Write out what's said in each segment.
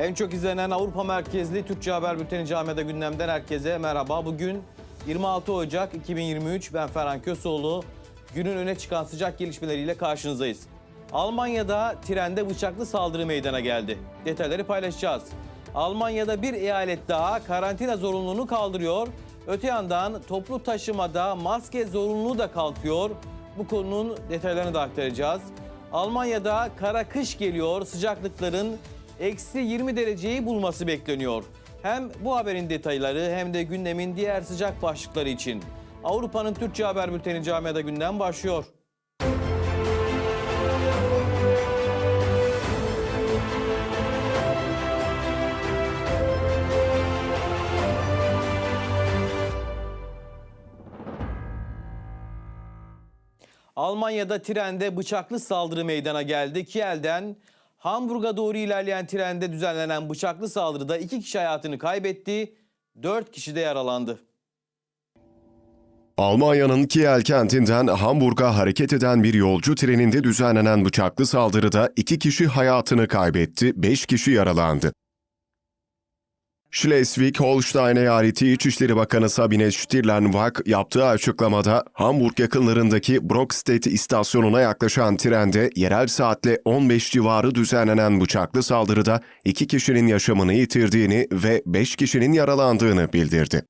En çok izlenen Avrupa merkezli Türkçe Haber Bülteni Camiada gündemden herkese merhaba. Bugün 26 Ocak 2023 ben Ferhan Kösoğlu. Günün öne çıkan sıcak gelişmeleriyle karşınızdayız. Almanya'da trende bıçaklı saldırı meydana geldi. Detayları paylaşacağız. Almanya'da bir eyalet daha karantina zorunluluğunu kaldırıyor. Öte yandan toplu taşımada maske zorunluluğu da kalkıyor. Bu konunun detaylarını da aktaracağız. Almanya'da kara kış geliyor. Sıcaklıkların eksi 20 dereceyi bulması bekleniyor. Hem bu haberin detayları hem de gündemin diğer sıcak başlıkları için. Avrupa'nın Türkçe Haber Bülteni Camiada gündem başlıyor. Almanya'da trende bıçaklı saldırı meydana geldi. Kiel'den Hamburg'a doğru ilerleyen trende düzenlenen bıçaklı saldırıda iki kişi hayatını kaybetti, dört kişi de yaralandı. Almanya'nın Kiel kentinden Hamburg'a hareket eden bir yolcu treninde düzenlenen bıçaklı saldırıda iki kişi hayatını kaybetti, beş kişi yaralandı. Schleswig-Holstein Eyaleti İçişleri Bakanı Sabine Stirlenwag yaptığı açıklamada Hamburg yakınlarındaki Brockstedt istasyonuna yaklaşan trende yerel saatle 15 civarı düzenlenen bıçaklı saldırıda iki kişinin yaşamını yitirdiğini ve 5 kişinin yaralandığını bildirdi.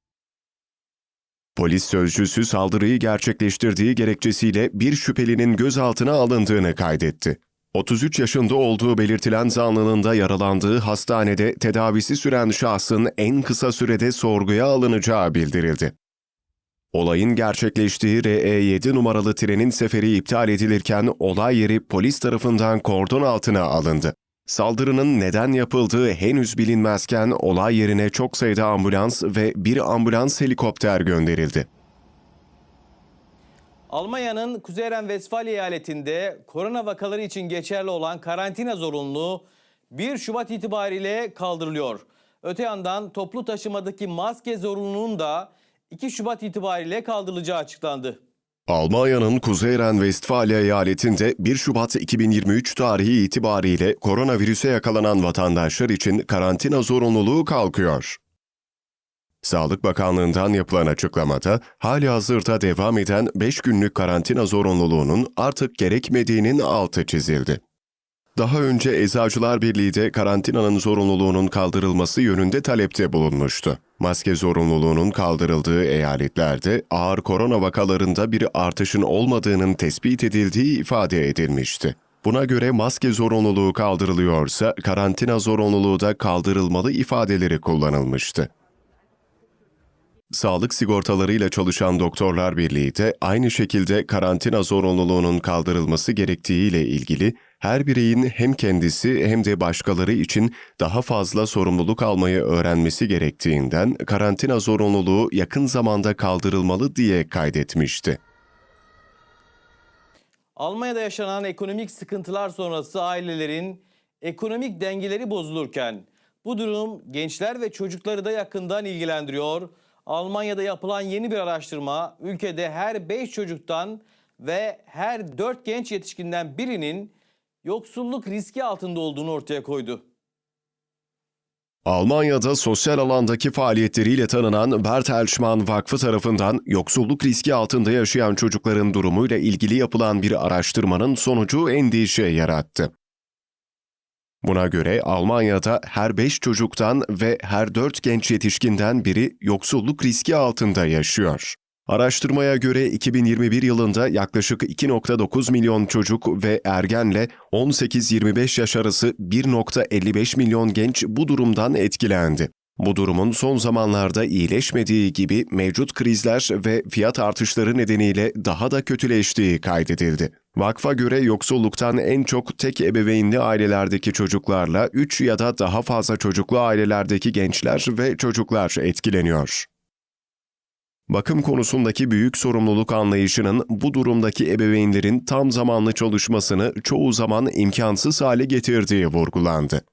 Polis sözcüsü saldırıyı gerçekleştirdiği gerekçesiyle bir şüphelinin gözaltına alındığını kaydetti. 33 yaşında olduğu belirtilen zanlının da yaralandığı hastanede tedavisi süren şahsın en kısa sürede sorguya alınacağı bildirildi. Olayın gerçekleştiği RE7 numaralı trenin seferi iptal edilirken olay yeri polis tarafından kordon altına alındı. Saldırının neden yapıldığı henüz bilinmezken olay yerine çok sayıda ambulans ve bir ambulans helikopter gönderildi. Almanya'nın Kuzey Ren-Vesfalya eyaletinde korona vakaları için geçerli olan karantina zorunluluğu 1 Şubat itibariyle kaldırılıyor. Öte yandan toplu taşımadaki maske zorunluluğunun da 2 Şubat itibariyle kaldırılacağı açıklandı. Almanya'nın Kuzey Ren-Vestfalya eyaletinde 1 Şubat 2023 tarihi itibariyle koronavirüse yakalanan vatandaşlar için karantina zorunluluğu kalkıyor. Sağlık Bakanlığı'ndan yapılan açıklamada hali hazırda devam eden 5 günlük karantina zorunluluğunun artık gerekmediğinin altı çizildi. Daha önce Eczacılar Birliği de karantinanın zorunluluğunun kaldırılması yönünde talepte bulunmuştu. Maske zorunluluğunun kaldırıldığı eyaletlerde ağır korona vakalarında bir artışın olmadığının tespit edildiği ifade edilmişti. Buna göre maske zorunluluğu kaldırılıyorsa karantina zorunluluğu da kaldırılmalı ifadeleri kullanılmıştı. Sağlık sigortalarıyla çalışan Doktorlar Birliği de aynı şekilde karantina zorunluluğunun kaldırılması gerektiğiyle ilgili her bireyin hem kendisi hem de başkaları için daha fazla sorumluluk almayı öğrenmesi gerektiğinden karantina zorunluluğu yakın zamanda kaldırılmalı diye kaydetmişti. Almanya'da yaşanan ekonomik sıkıntılar sonrası ailelerin ekonomik dengeleri bozulurken bu durum gençler ve çocukları da yakından ilgilendiriyor. Almanya'da yapılan yeni bir araştırma ülkede her 5 çocuktan ve her 4 genç yetişkinden birinin yoksulluk riski altında olduğunu ortaya koydu. Almanya'da sosyal alandaki faaliyetleriyle tanınan Bertelsmann Vakfı tarafından yoksulluk riski altında yaşayan çocukların durumuyla ilgili yapılan bir araştırmanın sonucu endişe yarattı. Buna göre Almanya'da her 5 çocuktan ve her 4 genç yetişkinden biri yoksulluk riski altında yaşıyor. Araştırmaya göre 2021 yılında yaklaşık 2.9 milyon çocuk ve ergenle 18-25 yaş arası 1.55 milyon genç bu durumdan etkilendi. Bu durumun son zamanlarda iyileşmediği gibi mevcut krizler ve fiyat artışları nedeniyle daha da kötüleştiği kaydedildi. Vakfa göre yoksulluktan en çok tek ebeveynli ailelerdeki çocuklarla 3 ya da daha fazla çocuklu ailelerdeki gençler ve çocuklar etkileniyor. Bakım konusundaki büyük sorumluluk anlayışının bu durumdaki ebeveynlerin tam zamanlı çalışmasını çoğu zaman imkansız hale getirdiği vurgulandı.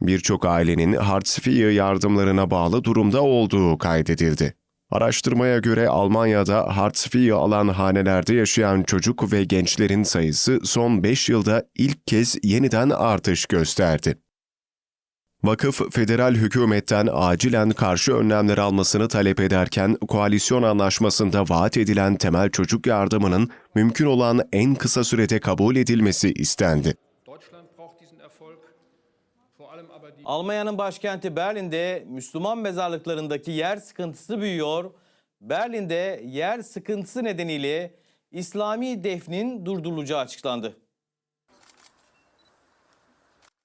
Birçok ailenin Hartz IV yardımlarına bağlı durumda olduğu kaydedildi. Araştırmaya göre Almanya'da Hartz IV alan hanelerde yaşayan çocuk ve gençlerin sayısı son 5 yılda ilk kez yeniden artış gösterdi. Vakıf, federal hükümetten acilen karşı önlemler almasını talep ederken koalisyon anlaşmasında vaat edilen temel çocuk yardımının mümkün olan en kısa sürede kabul edilmesi istendi. Almanya'nın başkenti Berlin'de Müslüman mezarlıklarındaki yer sıkıntısı büyüyor. Berlin'de yer sıkıntısı nedeniyle İslami defnin durdurulacağı açıklandı.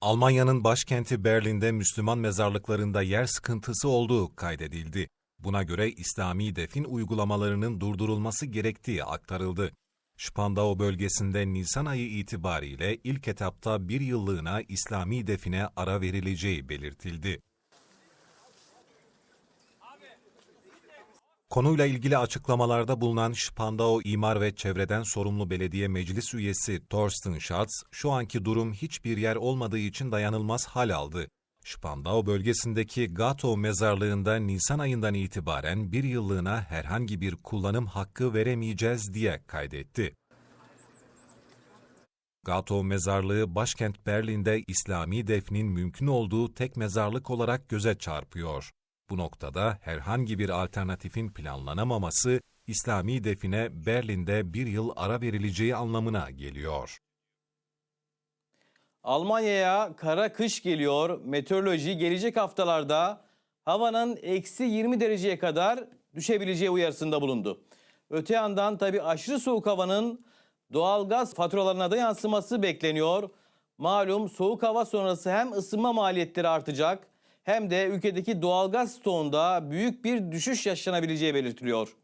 Almanya'nın başkenti Berlin'de Müslüman mezarlıklarında yer sıkıntısı olduğu kaydedildi. Buna göre İslami defin uygulamalarının durdurulması gerektiği aktarıldı. Spandau bölgesinde Nisan ayı itibariyle ilk etapta bir yıllığına İslami define ara verileceği belirtildi. Konuyla ilgili açıklamalarda bulunan Spandau İmar ve Çevreden Sorumlu Belediye Meclis üyesi Thorsten Schatz, şu anki durum hiçbir yer olmadığı için dayanılmaz hal aldı. Spandau bölgesindeki Gato mezarlığında Nisan ayından itibaren bir yıllığına herhangi bir kullanım hakkı veremeyeceğiz diye kaydetti. Gato mezarlığı başkent Berlin'de İslami defnin mümkün olduğu tek mezarlık olarak göze çarpıyor. Bu noktada herhangi bir alternatifin planlanamaması, İslami define Berlin'de bir yıl ara verileceği anlamına geliyor. Almanya'ya kara kış geliyor. Meteoroloji gelecek haftalarda havanın eksi 20 dereceye kadar düşebileceği uyarısında bulundu. Öte yandan tabii aşırı soğuk havanın doğalgaz faturalarına da yansıması bekleniyor. Malum soğuk hava sonrası hem ısınma maliyetleri artacak hem de ülkedeki doğalgaz stoğunda büyük bir düşüş yaşanabileceği belirtiliyor.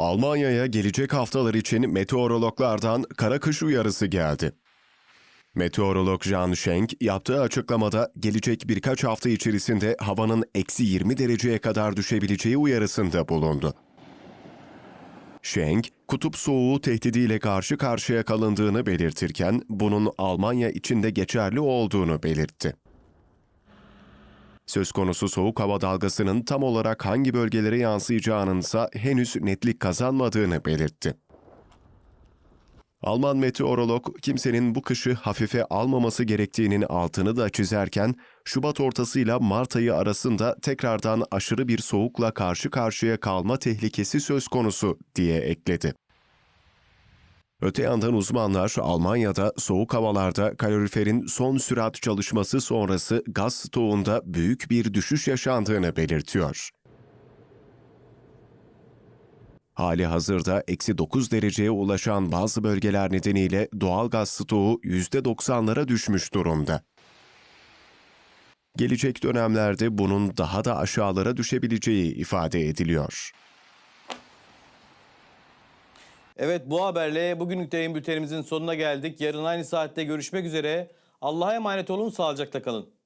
Almanya'ya gelecek haftalar için meteorologlardan kara kış uyarısı geldi. Meteorolog Jan Schenk yaptığı açıklamada gelecek birkaç hafta içerisinde havanın eksi 20 dereceye kadar düşebileceği uyarısında bulundu. Schenk, kutup soğuğu tehdidiyle karşı karşıya kalındığını belirtirken bunun Almanya için de geçerli olduğunu belirtti. Söz konusu soğuk hava dalgasının tam olarak hangi bölgelere yansıyacağının ise henüz netlik kazanmadığını belirtti. Alman meteorolog kimsenin bu kışı hafife almaması gerektiğinin altını da çizerken Şubat ortasıyla Mart ayı arasında tekrardan aşırı bir soğukla karşı karşıya kalma tehlikesi söz konusu diye ekledi. Öte yandan uzmanlar Almanya'da soğuk havalarda kaloriferin son sürat çalışması sonrası gaz stoğunda büyük bir düşüş yaşandığını belirtiyor. Hali hazırda eksi 9 dereceye ulaşan bazı bölgeler nedeniyle doğal gaz stoğu %90'lara düşmüş durumda. Gelecek dönemlerde bunun daha da aşağılara düşebileceği ifade ediliyor. Evet bu haberle bugünlük yayın bültenimizin sonuna geldik. Yarın aynı saatte görüşmek üzere. Allah'a emanet olun, sağlıcakla kalın.